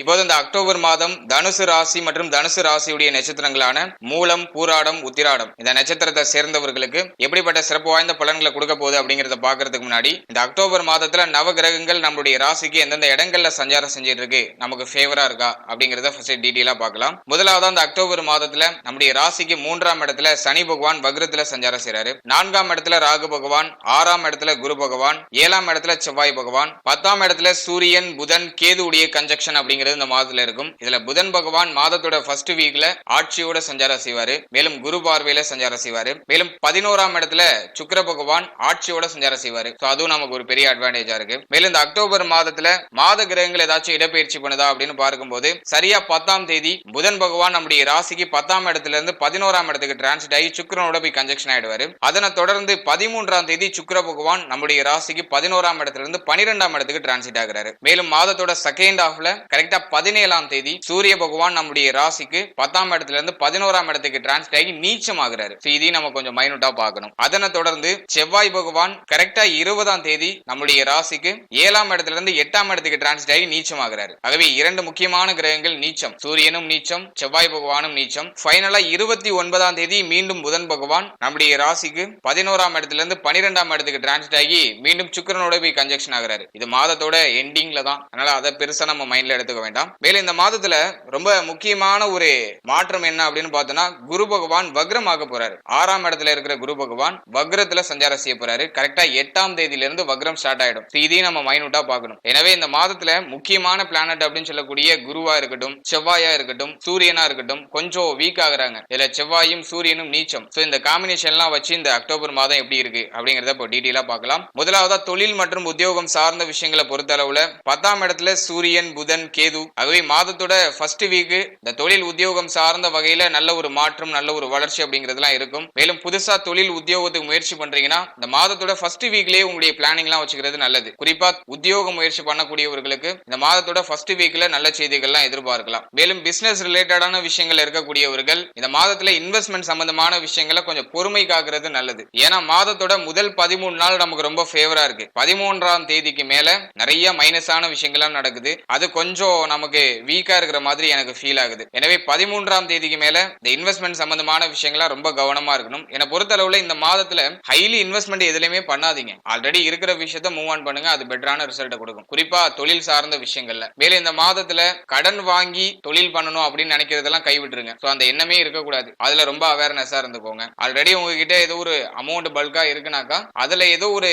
இப்போது இந்த அக்டோபர் மாதம் தனுசு ராசி மற்றும் தனுசு ராசியுடைய நட்சத்திரங்களான மூலம் பூராடம் உத்திராடம். இந்த நட்சத்திரத்தை சேர்ந்தவர்களுக்கு எப்படிப்பட்ட சிறப்பு வாய்ந்த பலன்களை கொடுக்க போகுது அப்படிங்கறத பாக்குறதுக்கு முன்னாடி இந்த அக்டோபர் மாதத்துல நவ கிரகங்கள் நம்மளுடைய ராசிக்கு எந்தெந்த இடங்கள்ல சஞ்சாரம் செஞ்சிட்டு இருக்கு நமக்கு ஃபேவரா இருக்கா அப்படிங்கறத ஃபர்ஸ்ட் டீட்டெயிலா பார்க்கலாம். முதலாவது அந்த அக்டோபர் மாதத்துல நம்முடைய ராசிக்கு மூன்றாம் இடத்துல சனி பகவான் வக்ரத்துல சஞ்சாரம் செய்யறாரு நான்காம் இடத்துல ராகு பகவான் ஆறாம் இடத்துல குரு பகவான் ஏழாம் இடத்துல செவ்வாய் பகவான் பத்தாம் இடத்துல சூரியன் புதன் கேது உடைய கன்ஜெக்ஷன் அப்படிங்கிறது இந்த மாதத்துல இருக்கும். இதுல புதன் பகவான் மாதத்தோட ஃபர்ஸ்ட் வீக்ல ஆட்சியோட சஞ்சாரம் செய்வாரு. மேலும் குரு பார்வையில சஞ்சாரம் செய்வாரு. மேலும் பதினோராம் இடத்துல சுக்கர பகவான் ஆட்சியோட சஞ்சாரம் செய்வாரு. அதுவும் நமக்கு ஒரு பெரிய அட்வான்டேஜா இருக்கு. மேலும் இந்த அக்டோபர் மாதத்துல மாத கிரகங்கள் ஏதாச்சும் இடப்பெயர்ச்சி பண்ணுதா அப்படின்னு பார்க்கும்போது சரியா பத்தாம் தேதி புதன் பகவான் நம்முடைய ராசிக்கு பத்தாம் இடத்துல இருந்து பதினோராம் இடத்துக்கு டிரான்சிட் ஆகி சுக்கிரனோட போய் கன்ஜெக்ஷன் ஆயிடுவாரு. அதனை தொடர்ந்து பதிமூன்றாம் தேதி சுக்கர பகவான் நம்முடைய ராசிக்கு பதினோராம் இடத்துல இருந்து பனிரெண்டாம் இடத்துக்கு டிரான்சிட் ஆகிறாரு. மேலும் மாதத்தோட செகண்ட் ஹாஃப்ல கரெக்டா பதினேழாம் தேதி சூரிய பகவான் நம்முடைய ராசிக்கு பத்தாம் இடத்துல இருந்து பதினோராம் இடத்துக்கு டிரான்ஸ்ட் ஆகி நீச்சம் ஆகுறாரு இதையும் நம்ம கொஞ்சம் மைனூட்டா பார்க்கணும். அதனை தொடர்ந்து செவ்வாய் பகவான் கரெக்டா இருபதாம் தேதி நம்முடைய ராசிக்கு ஏழாம் இடத்துல இருந்து எட்டாம் இடத்துக்கு டிரான்ஸ்ட் ஆகி நீச்சம் ஆகுறாரு ஆகவே இரண்டு முக்கியமான கிரகங்கள் நீச்சம். சூரியனும் நீச்சம் செவ்வாய் பகவானும் நீச்சம். ஃபைனலா இருபத்தி ஒன்பதாம் தேதி மீண்டும் புதன் பகவான் நம்முடைய ராசிக்கு பதினோராம் இடத்துல இருந்து பனிரெண்டாம் இடத்துக்கு டிரான்ஸ்ட் ஆகி மீண்டும் சுக்கிரனோட போய் கன்ஜெக்ஷன் ஆகுறாரு. இது மாதத்தோட எண்டிங்ல தான். அதனால அதை பெருசா நம்ம மைண்ட்ல எடுத்துக்க வேண்டாம். மேலும் இந்த மாதத்துல ரொம்ப முக்கியமான ஒரு மாற்றம் என்ன அப்படின்னு பார்த்தோம்னா குரு பகவான் வக்ரம் ஆக போறாரு. ஆறாம் இடத்துல இருக்கிற குரு பகவான் வக்ரத்துல சஞ்சாரம் செய்ய போறாரு. கரெக்டா எட்டாம் தேதியில இருந்து வக்ரம் ஸ்டார்ட் ஆயிடும். இதையும் நம்ம மைனூட்டா பார்க்கணும். எனவே இந்த மாதத்துல முக்கியமான பிளானட் அப்படின்னு சொல்லக்கூடிய குருவா இருக்கட்டும் செவ்வாயா இருக்கட்டும் சூரியனா இருக்கட்டும் கொஞ்சம் வீக் ஆகுறாங்க. இதுல செவ்வாயும் சூரியனும் நீச்சம். சோ இந்த காம்பினேஷன் எல்லாம் வச்சு இந்த அக்டோபர் மாதம் எப்படி இருக்கு அப்படிங்கறத இப்போ டீட்டெயிலா பார்க்கலாம். முதலாவதா தொழில் மற்றும் உத்தியோகம் சார்ந்த விஷயங்களை பொறுத்த அளவுல பத்தாம் இடத்துல சூரியன் புதன் கேது ஆகவே மாதத்தோட ஃபர்ஸ்ட் வீக் இந்த தொழில் உத்தியோகம் சார்ந்த வகையில நல்ல ஒரு மாற்றம் நல்ல ஒரு வளர்ச்சி அப்படிங்கிறதுலாம் இருக்கும். மேலும் புதுசா தொழில் உத்தியோகத்துக்கு முயற்சி பண்றீங்கன்னா இந்த மாதத்தோட ஃபர்ஸ்ட் வீக்லயே உங்களுடைய பிளானிங் எல்லாம் வச்சுக்கிறது நல்லது. குறிப்பா உத்தியோக முயற்சி பண்ணக்கூடியவர்களுக்கு இந்த மாதத்தோட ஃபர்ஸ்ட் வீக்ல நல்ல செய்திகள்லாம் எதிர்பார்க்கலாம். மேலும் பிசினஸ் ரிலேட்டடான விஷயங்கள் இருக்கக்கூடியவர்கள் இந்த மாதத்துல இன்வெஸ்ட்மெண்ட் சம்பந்தமான விஷயங்களை கொஞ்சம் பொறுமை காக்குறது நல்லது. ஏன்னா மாதத்தோட முதல் பதிமூணு நாள் நமக்கு ரொம்ப ஃபேவரா இருக்கு. பதிமூன்றாம் தேதிக்கு மேல நிறைய மைனஸான விஷயங்கள்லாம் நடக்குது. அது கொஞ்சம் நமக்கு வீக்கா இருக்கிற மாதிரி எனக்கு ஃபீல் ஆகுது. எனவே பதிமூன்றாம் தேதிக்கு மேல இந்த இன்வெஸ்ட்மெண்ட் சம்பந்தமான விஷயங்களா ரொம்ப கவனமா இருக்கணும். என்னை பொறுத்தளவுல இந்த மாதத்துல ஹைலி இன்வெஸ்ட்மெண்ட் எதுலையுமே பண்ணாதீங்க. ஆல்ரெடி இருக்கிற விஷயத்த மூவ் ஆன் பண்ணுங்க. அது பெட்டரான ரிசல்ட்டை கொடுக்கும். குறிப்பா தொழில் சார்ந்த விஷயங்கள்ல. மேலும் இந்த மாதத்துல கடன் வாங்கி தொழில் பண்ணணும் அப்படின்னு நினைக்கிறதெல்லாம் கைவிட்டுருங்க. ஸோ அந்த எண்ணமே இருக்கக்கூடாது. அதுல ரொம்ப அவேர்னஸா இருந்துக்கோங்க. ஆல்ரெடி உங்ககிட்ட ஏதோ ஒரு அமௌண்ட் பல்கா இருக்குனாக்கா அதுல ஏதோ ஒரு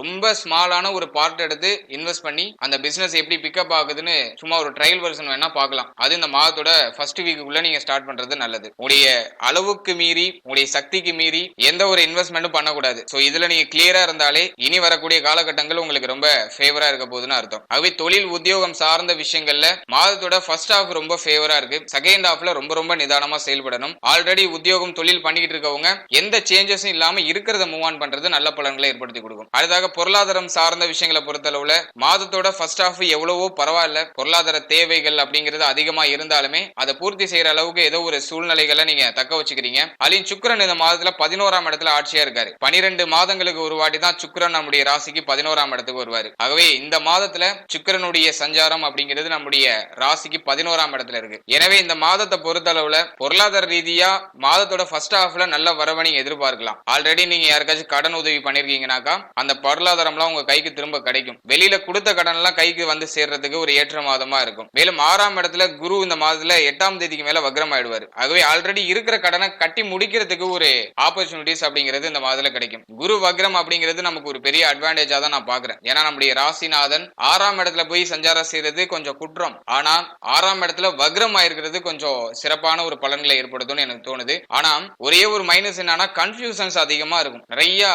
ரொம்ப ஸ்மாலான ஒரு பார்ட் எடுத்து இன்வெஸ்ட் பண்ணி அந்த பிசினஸ் எப்படி பிக்கப் ஆகுதுன்னு சும்மா ஒரு ட்ரையல் வெர்ஷன் வேணா பார்க்கலாம். அது இந்த மாதத்தோட ஃபர்ஸ்ட் வீக்குள்ள நீங்க ஸ்டார்ட் பண்றது நல்லது. உடைய அளவுக்கு மீறி உடைய சக்திக்கு மீறி எந்த ஒரு இன்வெஸ்ட்மெண்ட்டும் பண்ணக்கூடாது. ஸோ இதுல நீங்க கிளியரா இருந்தாலே இனி வரக்கூடிய காலகட்டங்கள் உங்களுக்கு ரொம்ப ஃபேவரா இருக்க போகுதுன்னு அர்த்தம். ஆகவே தொழில் உத்தியோகம் சார்ந்த விஷயங்கள்ல மாதத்தோட ஃபர்ஸ்ட் ஹாஃப் ரொம்ப ஃபேவரா இருக்கு. செகண்ட் ஹாஃப்ல ரொம்ப ரொம்ப நிதானமா செயல்படணும். ஆல்ரெடி உத்தியோகம் தொழில் பண்ணிக்கிட்டு இருக்கவங்க எந்த சேஞ்சஸும் இல்லாம இருக்கிறத மூவ் ஆன் பண்றது நல்ல பலன்களை ஏற்படுத்தி கொடுக்கும். அடுத்தாக பொருளாதாரம் சார்ந்த விஷயங்களை பொறுத்தளவுல மாதத்தோட ஃபர்ஸ்ட் ஹாஃப் எவ்வளவோ பரவாயில்ல. பொருளாதார பொருளாதார தேவைகள் அப்படிங்கிறது அதிகமா இருந்தாலுமே அதை பூர்த்தி செய்யற அளவுக்கு ஏதோ ஒரு சூழ்நிலைகளை நீங்க தக்க வச்சுக்கிறீங்க. அலின் சுக்கரன் இந்த மாதத்துல பதினோராம் இடத்துல ஆட்சியா இருக்காரு. பனிரெண்டு மாதங்களுக்கு ஒரு வாட்டி தான் சுக்கரன் நம்முடைய ராசிக்கு பதினோராம் இடத்துக்கு வருவாரு. ஆகவே இந்த மாதத்துல சுக்கரனுடைய சஞ்சாரம் அப்படிங்கிறது நம்முடைய ராசிக்கு பதினோராம் இடத்துல இருக்கு. எனவே இந்த மாதத்தை பொறுத்தளவுல பொருளாதார ரீதியா மாதத்தோட ஃபர்ஸ்ட் ஹாஃப்ல நல்ல வரவை நீங்க எதிர்பார்க்கலாம். ஆல்ரெடி நீங்க யாருக்காச்சும் கடன் உதவி பண்ணிருக்கீங்கனாக்கா அந்த பொருளாதாரம்லாம் உங்க கைக்கு திரும்ப கிடைக்கும். வெளியில கொடுத்த கடன் எல்லாம் கைக்கு வந்து சேர்றதுக்கு ஒரு ஏற்ற மாதமா இருக்கும். மேலும் ஆறாம் இடத்துல குரு இந்த மாதத்துல எட்டாம் தேதிக்கு மேல வக்ரம் ஆயிடுவாரு ஆகவே ஆல்ரெடி இருக்கிற கடனை கட்டி முடிக்கிறதுக்கு ஒரு ஆப்பர்ச்சுனிட்டிஸ் அப்படிங்கிறது இந்த மாதத்துல கிடைக்கும். குரு வக்ரம் அப்படிங்கிறது நமக்கு ஒரு பெரிய அட்வான்டேஜா தான் நான் பாக்குறேன் ஏன்னா நம்முடைய ராசிநாதன் ஆறாம் இடத்துல போய் சஞ்சாரம் செய்யறது கொஞ்சம் குற்றம். ஆனா ஆறாம் இடத்துல வக்ரம் ஆயிருக்கிறது கொஞ்சம் சிறப்பான ஒரு பலன்களை ஏற்படுத்தும்னு எனக்கு தோணுது. ஆனா ஒரே ஒரு மைனஸ் என்னன்னா கன்ஃபியூசன்ஸ் அதிகமா இருக்கும். நிறைய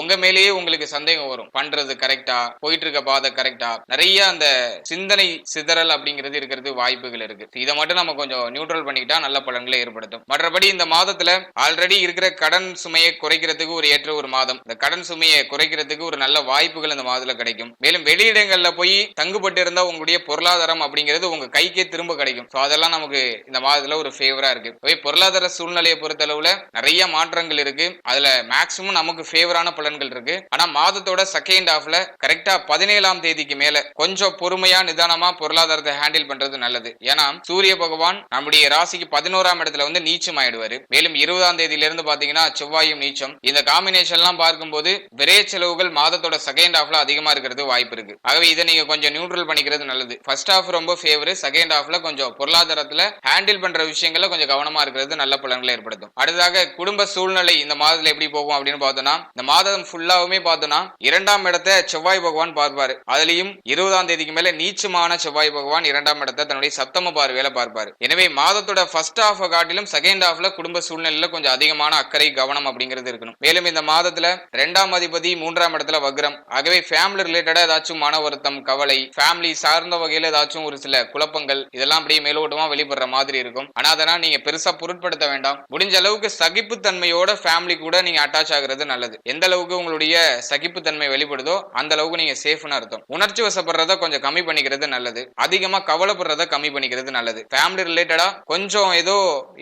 உங்க மேலேயே உங்களுக்கு சந்தேகம் வரும். பண்றது கரெக்டா போயிட்டு இருக்க பாதை கரெக்டா நிறைய அந்த சிந்தனை சிதறல் தடங்கல் அப்படிங்கிறது இருக்கிறது வாய்ப்புகள் இருக்கு. இதை மட்டும் நம்ம கொஞ்சம் நியூட்ரல் பண்ணிக்கிட்டா நல்ல பலன்களை ஏற்படுத்தும். மற்றபடி இந்த மாதத்துல ஆல்ரெடி இருக்கிற கடன் சுமையை குறைக்கிறதுக்கு ஒரு ஏற்ற ஒரு மாதம். இந்த கடன் சுமையை குறைக்கிறதுக்கு ஒரு நல்ல வாய்ப்புகள் இந்த மாதத்துல கிடைக்கும். மேலும் வெளியிடங்கள்ல போய் தங்குபட்டு இருந்தா உங்களுடைய பொருளாதாரம் அப்படிங்கிறது உங்க கைக்கே திரும்ப கிடைக்கும். ஸோ அதெல்லாம் நமக்கு இந்த மாதத்துல ஒரு ஃபேவரா இருக்கு. பொருளாதார சூழ்நிலையை பொறுத்தளவுல நிறைய மாற்றங்கள் இருக்கு. அதுல மேக்சிமம் நமக்கு ஃபேவரான பலன்கள் இருக்கு. ஆனா மாதத்தோட செகண்ட் ஹாஃப்ல கரெக்டா பதினேழாம் தேதிக்கு மேல கொஞ்சம் பொறுமையா நிதானமா பொருளாதார பொருளாதாரத்தை ஹேண்டில் பண்றது நல்லது. ஏன்னா சூரிய பகவான் நம்முடைய ராசிக்கு பதினோராம் இடத்துல வந்து நீச்சம் ஆயிடுவாரு. மேலும் இருபதாம் தேதியில இருந்து பாத்தீங்கன்னா செவ்வாயும் நீச்சம். இந்த காம்பினேஷன் எல்லாம் பார்க்கும்போது விரைய செலவுகள் மாதத்தோட செகண்ட் ஹாஃப்ல அதிகமா இருக்கிறது வாய்ப்பு இருக்கு. ஆகவே இதை நீங்க கொஞ்சம் நியூட்ரல் பண்ணிக்கிறது நல்லது. ஃபர்ஸ்ட் ஹாஃப் ரொம்ப ஃபேவர் செகண்ட் ஹாஃப்ல கொஞ்சம் பொருளாதாரத்துல ஹேண்டில் பண்ற விஷயங்கள்ல கொஞ்சம் கவனமா இருக்கிறது நல்ல பலன்களை ஏற்படுத்தும். அடுத்ததாக குடும்ப சூழ்நிலை இந்த மாதத்துல எப்படி போகும் அப்படின்னு பார்த்தோம்னா இந்த மாதம் ஃபுல்லாவுமே பார்த்தோம்னா இரண்டாம் இடத்தை செவ்வாய் பகவான் பார்ப்பாரு. அதுலயும் இருபதாம் தேதிக்கு மேல நீச்சமான செவ்வாய் பகவான் இரண்டாம் இடத்தை தன்னுடைய சப்தம பார்வையில பார்ப்பார். எனவே மாதத்தோட ஃபர்ஸ்ட் ஹாஃப் காட்டிலும் செகண்ட் ஹாஃப்ல குடும்ப சூழ்நிலையில கொஞ்சம் அதிகமான அக்கறை கவனம் அப்படிங்கிறது இருக்கணும். மேலும் இந்த மாதத்துல ரெண்டாம் அதிபதி மூன்றாம் இடத்துல வக்ரம். ஆகவே ஃபேமிலி ரிலேட்டடா ஏதாச்சும் மன வருத்தம் கவலை ஃபேமிலி சார்ந்த வகையில ஏதாச்சும் ஒரு சில குழப்பங்கள் இதெல்லாம் அப்படியே மேலோட்டமா வெளிப்படுற மாதிரி இருக்கும். ஆனா அதெல்லாம் நீங்க பெருசா பொருட்படுத்த வேண்டாம். முடிஞ்ச அளவுக்கு சகிப்பு தன்மையோட ஃபேமிலி கூட நீங்க அட்டாச் ஆகுறது நல்லது. எந்த அளவுக்கு உங்களுடைய சகிப்புத்தன்மை வெளிப்படுதோ அந்த அளவுக்கு நீங்க சேஃப்னு அர்த்தம். உணர்ச்சி வசப்படுறத கொஞ்சம் கம்மி பண்ணிக்கிறது நல்லது. அதிகமா கவலைப்படுறத கம்மி பண்ணிக்கிறது நல்லது. ஃபேமிலி ரிலேட்டடா கொஞ்சம் ஏதோ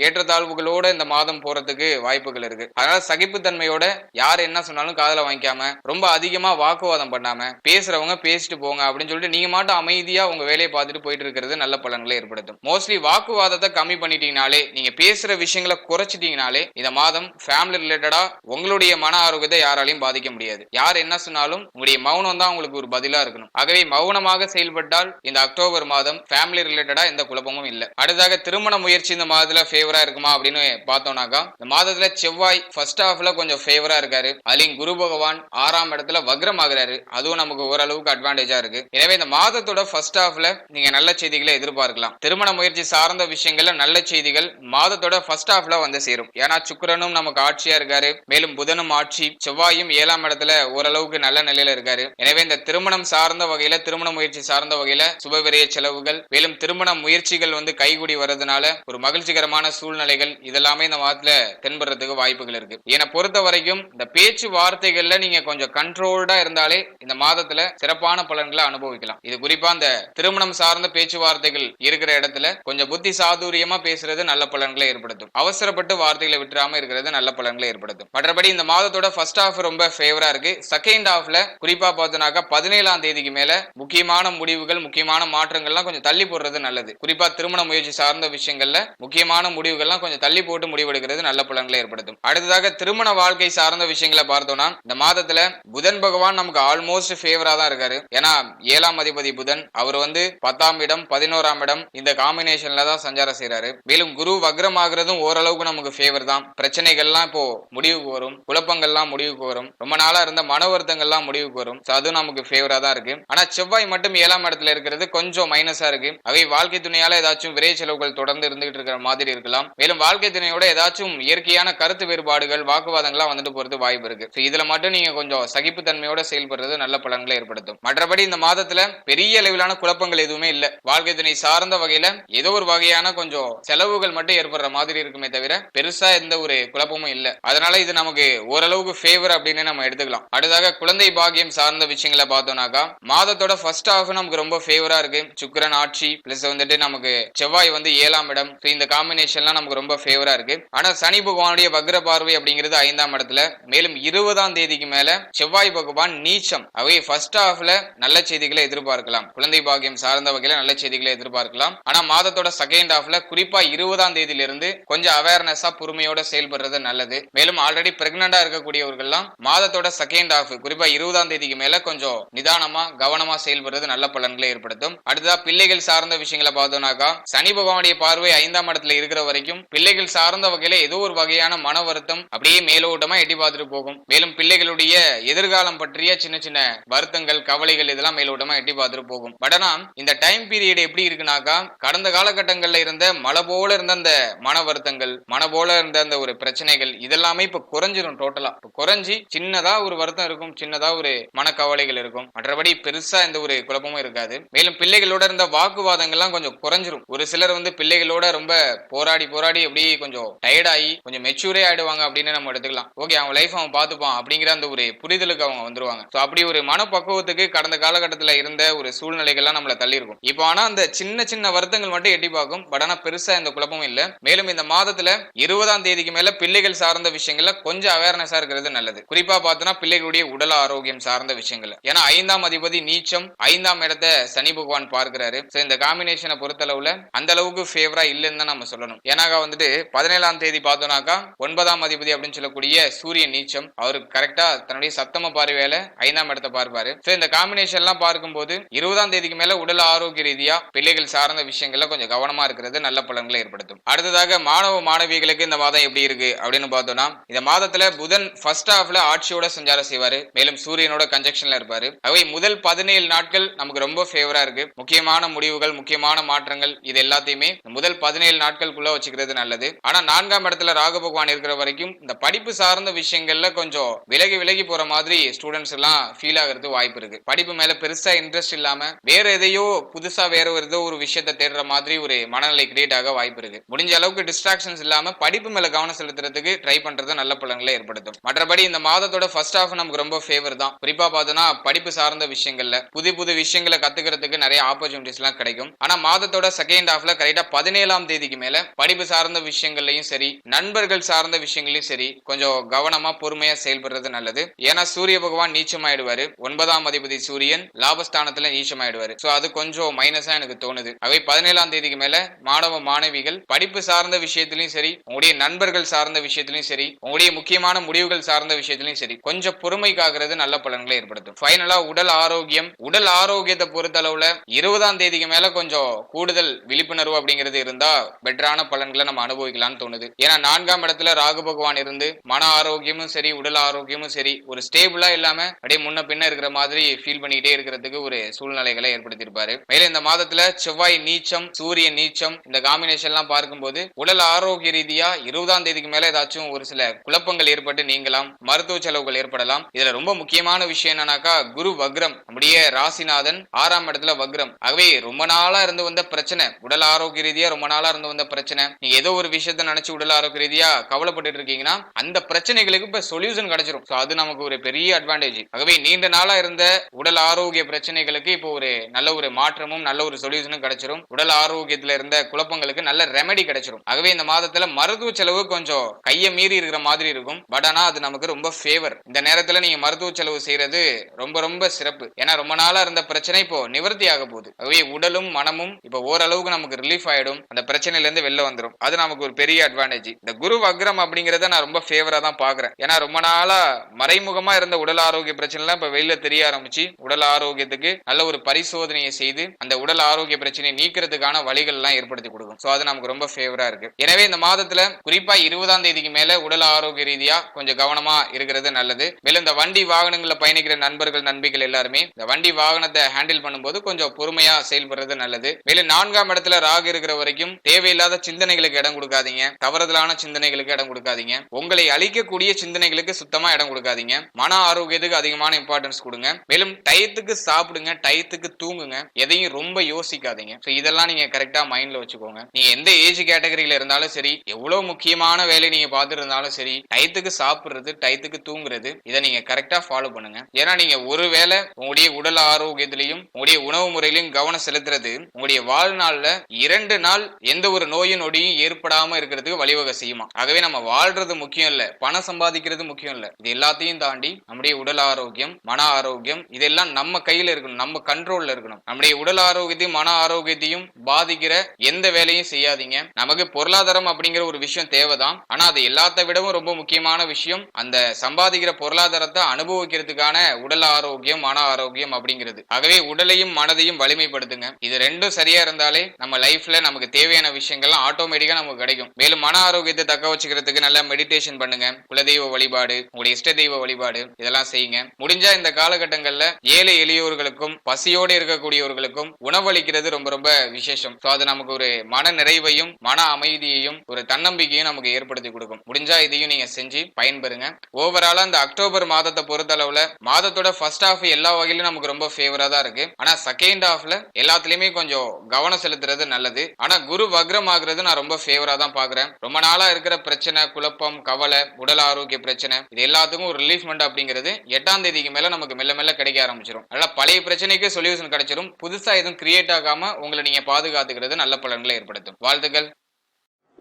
ஏற்றத்தாழ்வுகளோட இந்த மாதம் போறதுக்கு வாய்ப்புகள் இருக்கு. அதனால சகிப்புத்தன்மையோட யார் என்ன சொன்னாலும் காதல வாங்கிக்காம ரொம்ப அதிகமா வாக்குவாதம் பண்ணாம பேசுறவங்க பேசிட்டு போங்க அப்படின்னு சொல்லிட்டு நீங்க மட்டும் அமைதியா உங்க வேலையை பார்த்துட்டு போயிட்டு இருக்கிறது நல்ல பலன்களை ஏற்படுத்தும். மோஸ்ட்லி வாக்குவாதத்தை கம்மி பண்ணிட்டீங்கனாலே நீங்க பேசுற விஷயங்களை குறைச்சிட்டீங்கனாலே இந்த மாதம் ஃபேமிலி ரிலேட்டடா உங்களுடைய மன ஆரோக்கியத்தை யாராலையும் பாதிக்க முடியாது. யார் என்ன சொன்னாலும் உங்களுடைய மௌனம் தான் உங்களுக்கு ஒரு பதிலா இருக்கணும். ஆகவே மௌனமாக செயல்பட்டால் இந்த அக்டோபர் மாதம் ஃபேமிலி ரிலேட்டடா எந்த குழப்பமும் இல்லை. அடுத்ததாக திருமண முயற்சி இந்த மாதத்துல ஃபேவரா இருக்குமா அப்படின்னு பார்த்தோம்னாக்கா இந்த மாதத்துல செவ்வாய் ஃபர்ஸ்ட் ஹாஃப்ல கொஞ்சம் ஃபேவரா இருக்காரு. அலிங் குரு பகவான் ஆறாம் இடத்துல வக்ரம் ஆகுறாரு அதுவும் நமக்கு ஓரளவுக்கு அட்வான்டேஜா இருக்கு. எனவே இந்த மாதத்தோட ஃபர்ஸ்ட் ஹாஃப்ல நீங்க நல்ல செய்திகளை எதிர்பார்க்கலாம். திருமண முயற்சி சார்ந்த விஷயங்கள்ல நல்ல செய்திகள் மாதத்தோட ஃபர்ஸ்ட் ஹாஃப்ல வந்து சேரும். ஏன்னா சுக்கிரனும் நமக்கு ஆட்சியா இருக்காரு. மேலும் புதனும் ஆட்சி செவ்வாயும் ஏழாம் இடத்துல ஓரளவுக்கு நல்ல நிலையில இருக்காரு. எனவே இந்த திருமணம் சார்ந்த வகையில திருமண முயற்சி சார்ந்த வகையில சுபவிரைய செலவுகள் மேலும் திருமண முயற்சிகள் வந்து கைகூடி வர்றதுனால ஒரு மகிழ்ச்சிகரமான சூழ்நிலைகள் இதெல்லாமே இந்த மாதத்துல தென்படுறதுக்கு வாய்ப்புகள் இருக்கு. என்னை பொறுத்த வரைக்கும் இந்த பேச்சு வார்த்தைகள்ல நீங்க கொஞ்சம் கண்ட்ரோல்டா இருந்தாலே இந்த மாதத்துல சிறப்பான பலன்களை அனுபவிக்கலாம். இது குறிப்பா இந்த திருமணம் சார்ந்த பேச்சுவார்த்தைகள் இருக்கிற இடத்துல கொஞ்சம் புத்தி சாதுரியமா பேசுறது நல்ல பலன்களை ஏற்படுத்தும். அவசரப்பட்டு வார்த்தைகளை விட்டுறாம இருக்கிறது நல்ல பலன்களை ஏற்படுத்தும். மற்றபடி இந்த மாதத்தோட ஃபர்ஸ்ட் ஹாஃப் ரொம்ப ஃபேவரா இருக்கு. செகண்ட் ஹாஃப்ல குறிப்பா பார்த்தோம்னாக்கா பதினேழாம் தேதிக்கு மேல முக்கியமான முடிவுகள் முக்கியமான மாற்றங்கள்லாம் கொஞ்சம் தள்ளி போடுறது நல்லது. குறிப்பா திருமண முயற்சி சார்ந்த விஷயங்கள்ல முக்கியமான முடிவுகள்லாம் கொஞ்சம் தள்ளி போட்டு முடிவெடுக்கிறது நல்ல பலன்களை ஏற்படுத்தும். அடுத்ததாக திருமண வாழ்க்கை சார்ந்த விஷயங்களை பார்த்தோம்னா இந்த மாதத்துல புதன் பகவான் நமக்கு ஆல்மோஸ்ட் ஃபேவரா தான் இருக்காரு. ஏன்னா ஏழாம் அதிபதி புதன் அவர் வந்து பத்தாம் இடம் பதினோராம் இடம் இந்த காம்பினேஷன்ல தான் சஞ்சாரம் செய்றாரு. மேலும் குரு வக்ரம் ஆகுறதும் ஓரளவுக்கு நமக்கு ஃபேவர் தான். பிரச்சனைகள்லாம் இப்போ முடிவுக்கு வரும் குழப்பங்கள்லாம் முடிவுக்கு வரும். ரொம்ப நாளா இருந்த மன வருத்தங்கள்லாம் முடிவுக்கு வரும். அது அதுவும் நமக்கு ஃபேவரா தான் இருக்கு. ஆனா செவ்வாய் மட்டும் ஏழாம் இடத்துல இருக்கிறது கொஞ்சம் மைனஸா இருக்கு. அவை வாழ்க்கை துணையால ஏதாச்சும் விரை செலவுகள் தொடர்ந்து இருந்துகிட்டு இருக்கிற மாதிரி இருக்கலாம். மேலும் வாழ்க்கை துணையோட ஏதாச்சும் இயற்கையான கருத்து வேறுபாடுகள் வாக்குவாதங்கள்லாம் வந்துட்டு போறது வாய்ப்பு இருக்கு. இதுல மட்டும் நீங்க கொஞ்சம் சகிப்பு தன்மையோட செயல்படுறது நல்ல பலன்களை ஏற்படுத்தும். மற்றபடி இந்த மாதத்துல பெரிய அளவிலான குழப்பங்கள் எதுவுமே இல்ல. வாழ்க்கை துணை சார்ந்த வகையில ஏதோ ஒரு வகையான கொஞ்சம் செலவுகள் மட்டும் ஏற்படுற மாதிரி இருக்குமே தவிர பெருசா எந்த ஒரு குழப்பமும் இல்ல. அதனால இது நமக்கு ஓரளவுக்கு ஃபேவர் அப்படின்னு நம்ம எடுத்துக்கலாம். அடுத்ததாக குழந்தை பாக்கியம் சார்ந்த விஷயங்களை பார்த்தோம்னாக்கா மாதத்தோட ஃபர்ஸ்ட் ஹாஃப் நமக்கு ரொம்ப ஃபேவரா இருக்கு. சுக்கிரன் ஆட்சி பிளஸ் வந்துட்டு நமக்கு செவ்வாய் வந்து ஏழாம் இடம். இந்த காம்பினேஷன்லாம் நமக்கு ரொம்ப ஃபேவரா இருக்கு. ஆனா சனி பகவானுடைய வக்ர பார்வை அப்படிங்கிறது ஐந்தாம் இடத்துல. மேலும் இருபதாம் தேதிக்கு மேல செவ்வாய் பகவான் நீச்சம். அவை ஃபர்ஸ்ட் ஹாஃப்ல நல்ல செய்திகளை எதிர்பார்க்கலாம். குழந்தை பாக்கியம் சார்ந்த வகையில நல்ல செய்திகளை எதிர்பார்க்கலாம். ஆனா மாதத்தோட செகண்ட் ஹாஃப்ல குறிப்பா இருபதாம் தேதியில இருந்து கொஞ்சம் அவேர்னஸா பொறுமையோட செயல்படுறது நல்லது. மேலும் ஆல்ரெடி பிரெக்னண்டா இருக்கக்கூடியவர்கள்லாம் மாதத்தோட செகண்ட் ஹாஃப் குறிப்பா இருபதாம் தேதிக்கு மேல கொஞ்சம் நிதானமா கவனமா செயல்படுறது நல்ல பலன்களை ஏற்படுத்தும். அடுத்ததா பிள்ளைகள் சார்ந்த விஷயங்களை பார்த்தோம்னாக்கா சனி பகவானுடைய பார்வை ஐந்தாம் இடத்துல இருக்கிற வரைக்கும் பிள்ளைகள் சார்ந்த வகையில ஏதோ ஒரு வகையான மன வருத்தம் அப்படியே மேலோட்டமா எட்டி பார்த்துட்டு போகும். மேலும் பிள்ளைகளுடைய எதிர்காலம் பற்றிய சின்ன சின்ன வருத்தங்கள் கவலைகள் இதெல்லாம் மேலோட்டமா எட்டி பார்த்துட்டு போகும். பட் ஆனா இந்த டைம் பீரியட் எப்படி இருக்குனாக்கா கடந்த காலகட்டங்கள்ல இருந்த மழை போல இருந்த அந்த மன வருத்தங்கள் மன போல இருந்த அந்த ஒரு பிரச்சனைகள் இதெல்லாமே இப்ப குறைஞ்சிரும் டோட்டலா குறைஞ்சி சின்னதா ஒரு வருத்தம் இருக்கும் சின்னதா ஒரு மனக்கவலைகள் இருக்கும். மற்றபடி பெருசா எந்த ஒரு குழப்பமும் இருக்காது. மேலும் பிள்ளைகளோட பிள்ளைகளோட இருந்த வாக்குவாதங்கள்லாம் கொஞ்சம் குறைஞ்சிரும். ஒரு சிலர் வந்து பிள்ளைகளோட ரொம்ப போராடி போராடி எப்படி கொஞ்சம் டயர்டாகி கொஞ்சம் மெச்சூரே ஆயிடுவாங்க அப்படின்னு நம்ம எடுத்துக்கலாம். ஓகே அவன் லைஃப் அவன் பார்த்துப்பான் அப்படிங்கிற அந்த ஒரு புரிதலுக்கு அவங்க வந்துருவாங்க. ஸோ அப்படி ஒரு மனப்பக்குவத்துக்கு கடந்த காலகட்டத்தில் இருந்த ஒரு சூழ்நிலைகள்லாம் நம்மளை தள்ளியிருக்கும். இப்போ ஆனால் அந்த சின்ன சின்ன வருத்தங்கள் மட்டும் எட்டி பார்க்கும். பட் ஆனால் பெருசாக இந்த குழப்பமும் இல்லை. மேலும் இந்த மாதத்தில் இருபதாம் தேதிக்கு மேலே பிள்ளைகள் சார்ந்த விஷயங்கள்ல கொஞ்சம் அவேர்னஸாக இருக்கிறது நல்லது. குறிப்பாக பார்த்தோன்னா பிள்ளைகளுடைய உடல் ஆரோக்கியம் சார்ந்த விஷயங்கள். ஏன்னா ஐந்தாம் அதிபதி நீச்சம் ஐந்தாம் இடத்தை சனி பகவான் இருக்கிறாரு. ஸோ இந்த காம்பினேஷனை பொறுத்தளவுல அந்த அளவுக்கு ஃபேவரா இல்லைன்னு தான் நம்ம சொல்லணும். ஏன்னாக்கா வந்துட்டு பதினேழாம் தேதி பார்த்தோம்னாக்கா ஒன்பதாம் அதிபதி அப்படின்னு சொல்லக்கூடிய சூரியன் நீச்சம் அவருக்கு கரெக்டா தன்னுடைய சத்தம பார்வையில ஐந்தாம் இடத்தை பார்ப்பாரு. ஸோ இந்த காம்பினேஷன் எல்லாம் பார்க்கும்போது இருபதாம் தேதிக்கு மேல உடல் ஆரோக்கிய ரீதியா பிள்ளைகள் சார்ந்த விஷயங்கள்ல கொஞ்சம் கவனமா இருக்கிறது நல்ல பலன்களை ஏற்படுத்தும். அடுத்ததாக மாணவ மாணவிகளுக்கு இந்த மாதம் எப்படி இருக்கு அப்படின்னு பார்த்தோம்னா இந்த மாதத்துல புதன் ஃபர்ஸ்ட் ஹாஃப்ல ஆட்சியோட சஞ்சாரம் செய்வாரு. மேலும் சூரியனோட கன்ஜெக்ஷன்ல இருப்பாரு. அவை முதல் பதினேழு நாட்கள் நமக்கு ரொம்ப ஃபேவரா இருக்கு. முக்கிய முக்கியமான முடிவுகள் முக்கியமான மாற்றங்கள் இது எல்லாத்தையுமே முதல் பதினேழு நாட்களுக்குள்ள வச்சுக்கிறது நல்லது. ஆனா நான்காம் இடத்துல ராகு பகவான் இருக்கிற வரைக்கும் இந்த படிப்பு சார்ந்த விஷயங்கள்ல கொஞ்சம் விலகி விலகி போற மாதிரி ஸ்டூடெண்ட்ஸ் எல்லாம் ஃபீல் ஆகிறது வாய்ப்பு இருக்கு. படிப்பு மேல பெருசா இன்ட்ரெஸ்ட் இல்லாம வேற எதையோ புதுசா வேற ஒரு ஏதோ ஒரு விஷயத்தை தேடுற மாதிரி ஒரு மனநிலை கிரியேட் ஆக வாய்ப்பு இருக்கு. முடிஞ்ச அளவுக்கு டிஸ்ட்ராக்ஷன்ஸ் இல்லாம படிப்பு மேல கவனம் செலுத்துறதுக்கு ட்ரை பண்றது நல்ல பலன்களை ஏற்படுத்தும். மற்றபடி இந்த மாதத்தோட ஃபர்ஸ்ட் ஹாஃப் நமக்கு ரொம்ப ஃபேவர் தான். குறிப்பா பார்த்தோம்னா படிப்பு சார்ந்த விஷயங்கள்ல புது புது விஷயங்களை கத்துக்கிறதுக்கு நிறைய ஆப்பர்ச்சுனிட்டிஸ் ஆப்பர்ச்சுனிட்டிஸ்லாம் கிடைக்கும். ஆனா மாதத்தோட செகண்ட் ஹாஃப்ல கரெக்டா பதினேழாம் தேதிக்கு மேல படிப்பு சார்ந்த விஷயங்கள்லயும் சரி நண்பர்கள் சார்ந்த விஷயங்களையும் சரி கொஞ்சம் கவனமா பொறுமையா செயல்படுறது நல்லது. ஏன்னா சூரிய பகவான் நீச்சமாயிடுவாரு. ஒன்பதாம் அதிபதி சூரியன் லாபஸ்தானத்துல நீச்சமாயிடுவாரு. சோ அது கொஞ்சம் மைனஸா எனக்கு தோணுது. அவை பதினேழாம் தேதிக்கு மேல மாணவ மாணவிகள் படிப்பு சார்ந்த விஷயத்திலையும் சரி உங்களுடைய நண்பர்கள் சார்ந்த விஷயத்திலையும் சரி உங்களுடைய முக்கியமான முடிவுகள் சார்ந்த விஷயத்திலையும் சரி கொஞ்சம் பொறுமை காக்கிறது நல்ல பலன்களை ஏற்படுத்தும். ஃபைனலா உடல் ஆரோக்கியம் உடல் ஆரோக்கியத்தை பொறுத்த அளவுல இரு இருபதாம் தேதிக்கு மேல கொஞ்சம் கூடுதல் விழிப்புணர்வு அப்படிங்கிறது இருந்தா பெட்டரான பலன்களை நம்ம அனுபவிக்கலாம்னு தோணுது. ஏன்னா நான்காம் இடத்துல ராகு பகவான் இருந்து மன ஆரோக்கியமும் சரி உடல் ஆரோக்கியமும் சரி ஒரு ஸ்டேபிளா இல்லாம அப்படியே முன்ன பின்ன இருக்கிற மாதிரி ஃபீல் பண்ணிக்கிட்டே இருக்கிறதுக்கு ஒரு சூழ்நிலைகளை ஏற்படுத்தியிருப்பாரு. மேலும் இந்த மாதத்துல செவ்வாய் நீச்சம் சூரிய நீச்சம் இந்த காம்பினேஷன் எல்லாம் பார்க்கும்போது உடல் ஆரோக்கிய ரீதியா இருபதாம் தேதிக்கு மேல ஏதாச்சும் ஒரு சில குழப்பங்கள் ஏற்பட்டு நீங்கலாம் மருத்துவ செலவுகள் ஏற்படலாம். இதுல ரொம்ப முக்கியமான விஷயம் என்னன்னாக்கா குரு வக்ரம் நம்முடைய ராசிநாதன் ஆறாம் இடத்துல வக்ரம். ஆகவே ரொம்ப நாளா இருந்து வந்த பிரச்சனை உடல் ஆரோக்கிய ரீதியா ரொம்ப நாளா இருந்து வந்த பிரச்சனை. நீங்க ஏதோ ஒரு விஷயத்த நினைச்சு உடல் ஆரோக்கிய ரீதியா கவலைப்பட்டு இருக்கீங்கன்னா அந்த பிரச்சனைகளுக்கு இப்ப சொல்யூஷன் கிடைச்சிரும். அது நமக்கு ஒரு பெரிய அட்வான்டேஜ் ஆகவே நீண்ட நாளா இருந்த உடல் ஆரோக்கிய பிரச்சனைகளுக்கு இப்போ ஒரு நல்ல ஒரு மாற்றமும் நல்ல ஒரு சொல்யூஷனும் கிடைச்சிரும். உடல் ஆரோக்கியத்துல இருந்த குழப்பங்களுக்கு நல்ல ரெமெடி கிடைச்சிரும். ஆகவே இந்த மாதத்துல மருத்துவ செலவு கொஞ்சம் கையை மீறி இருக்கிற மாதிரி இருக்கும். பட் ஆனா அது நமக்கு ரொம்ப ஃபேவர் இந்த நேரத்துல நீங்க மருத்துவ செலவு செய்யறது ரொம்ப ரொம்ப சிறப்பு. ஏன்னா ரொம்ப நாளா இருந்த பிரச்சனை இப்போ நிவர்த்தி ஆக போகுது. ஆகவே உடலும் மனமும் இப்ப ஓரளவுக்கு நமக்கு ரிலீஃப் ஆயிடும். அந்த பிரச்சனையில இருந்து வெளில வந்துடும் அது நமக்கு ஒரு பெரிய அட்வான்டேஜ் இந்த குரு வக்ரம் அப்படிங்கறத நான் ரொம்ப ஃபேவரா தான் பாக்குறேன் ஏன்னா ரொம்ப நாளா மறைமுகமா இருந்த உடல் ஆரோக்கிய பிரச்சனை எல்லாம் இப்ப வெளியில தெரிய ஆரம்பிச்சு உடல் ஆரோக்கியத்துக்கு நல்ல ஒரு பரிசோதனையை செய்து அந்த உடல் ஆரோக்கிய பிரச்சனையை நீக்கிறதுக்கான வழிகள் எல்லாம் ஏற்படுத்தி கொடுக்கும். சோ அது நமக்கு ரொம்ப ஃபேவரா இருக்கு. எனவே இந்த மாதத்துல குறிப்பா இருபதாம் தேதிக்கு மேல உடல் ஆரோக்கிய ரீதியா கொஞ்சம் கவனமா இருக்கிறது நல்லது. மேலும் இந்த வண்டி வாகனங்கள்ல பயணிக்கிற நண்பர்கள் நண்பிகள் எல்லாருமே இந்த வண்டி வாகனத்தை ஹேண்டில் பண்ணும்போது கொஞ்சம் பொறுமை பொறுமையா செயல்படுறது நல்லது. மேலும் நான்காம் இடத்துல ராகு இருக்கிற வரைக்கும் தேவையில்லாத சிந்தனைகளுக்கு இடம் கொடுக்காதீங்க. தவறுதலான சிந்தனைகளுக்கு இடம் கொடுக்காதீங்க. உங்களை அழிக்கக்கூடிய சிந்தனைகளுக்கு சுத்தமா இடம் கொடுக்காதீங்க. மன ஆரோக்கியத்துக்கு அதிகமான இம்பார்ட்டன்ஸ் கொடுங்க. மேலும் டயத்துக்கு சாப்பிடுங்க டயத்துக்கு தூங்குங்க. எதையும் ரொம்ப யோசிக்காதீங்க. ஸோ இதெல்லாம் நீங்க கரெக்டா மைண்ட்ல வச்சுக்கோங்க. நீங்க எந்த ஏஜ் கேட்டகரியில இருந்தாலும் சரி எவ்வளவு முக்கியமான வேலை நீங்க பார்த்துட்டு இருந்தாலும் சரி டயத்துக்கு சாப்பிடுறது டயத்துக்கு தூங்குறது இதை நீங்க கரெக்டா ஃபாலோ பண்ணுங்க. ஏன்னா நீங்க ஒருவேளை உங்களுடைய உடல் ஆரோக்கியத்திலையும் உங்களுடைய உணவு முறையிலையும் கவனம் செலுத்துறது உங்களுடைய வாழ்நாள்ல இரண்டு நாள் எந்த ஒரு நோயும் நொடியும் ஏற்படாம இருக்கிறதுக்கு வழிவகை செய்யுமா? ஆகவே நம்ம வாழ்றது முக்கியம் இல்ல பணம் சம்பாதிக்கிறது முக்கியம் இல்ல. இது எல்லாத்தையும் தாண்டி நம்முடைய உடல் ஆரோக்கியம் மன ஆரோக்கியம் இதெல்லாம் நம்ம கையில இருக்கணும் நம்ம கண்ட்ரோல்ல இருக்கணும். நம்முடைய உடல் ஆரோக்கியத்தையும் மன ஆரோக்கியத்தையும் பாதிக்கிற எந்த வேலையும் செய்யாதீங்க. நமக்கு பொருளாதாரம் அப்படிங்கிற ஒரு விஷயம் தேவைதான். ஆனா அது எல்லாத்த விடவும் ரொம்ப முக்கியமான விஷயம். அந்த சம்பாதிக்கிற பொருளாதாரத்தை அனுபவிக்கிறதுக்கான உடல் ஆரோக்கியம் மன ஆரோக்கியம் அப்படிங்கிறது. ஆகவே உடலையும் மனதையும் வலிமை எளிமைப்படுத்துங்க இது ரெண்டும் சரியா இருந்தாலே நம்ம லைஃப்ல நமக்கு தேவையான விஷயங்கள்லாம் ஆட்டோமேட்டிக்கா நமக்கு கிடைக்கும். மேலும் மன ஆரோக்கியத்தை தக்க வச்சுக்கிறதுக்கு நல்லா மெடிடேஷன் பண்ணுங்க. குலதெய்வ வழிபாடு உங்களுடைய இஷ்ட தெய்வ வழிபாடு இதெல்லாம் செய்யுங்க. முடிஞ்சா இந்த காலகட்டங்கள்ல ஏழை எளியோர்களுக்கும் பசியோடு இருக்கக்கூடியவர்களுக்கும் உணவளிக்கிறது ரொம்ப ரொம்ப விசேஷம். ஸோ அது நமக்கு ஒரு மன நிறைவையும் மன அமைதியையும் ஒரு தன்னம்பிக்கையும் நமக்கு ஏற்படுத்தி கொடுக்கும். முடிஞ்சா இதையும் நீங்க செஞ்சு பயன்பெறுங்க. ஓவராலா இந்த அக்டோபர் மாதத்தை பொறுத்தளவுல மாதத்தோட ஃபர்ஸ்ட் ஹாஃப் எல்லா வகையிலும் நமக்கு ரொம்ப ஃபேவரா தான் இருக்கு. ஆனா செகண்ட் ஹாஃப்ல லைஃப்ல எல்லாத்துலயுமே கொஞ்சம் கவனம் செலுத்துறது நல்லது. ஆனா குரு வக்ரம் ஆகுறது நான் ரொம்ப ஃபேவரா தான் பாக்குறேன். ரொம்ப நாளா இருக்கிற பிரச்சனை குழப்பம் கவலை உடல் ஆரோக்கிய பிரச்சனை இது எல்லாத்துக்கும் ஒரு ரிலீஃப்மெண்ட் அப்படிங்கிறது எட்டாம் தேதிக்கு மேல நமக்கு மெல்ல மெல்ல கிடைக்க ஆரம்பிச்சிடும் அதனால பழைய பிரச்சனைக்கு சொல்யூஷன் கிடைச்சிடும் புதுசா எதுவும் கிரியேட் ஆகாம உங்களை நீங்க பாதுகாத்துக்கிறது நல்ல பலன்களை ஏற்படுத்தும். வாழ்த்துக்கள்.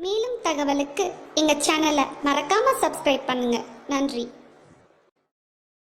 மேலும் தகவலுக்கு எங்க சேனலை மறக்காம சப்ஸ்கிரைப் பண்ணுங்க. நன்றி.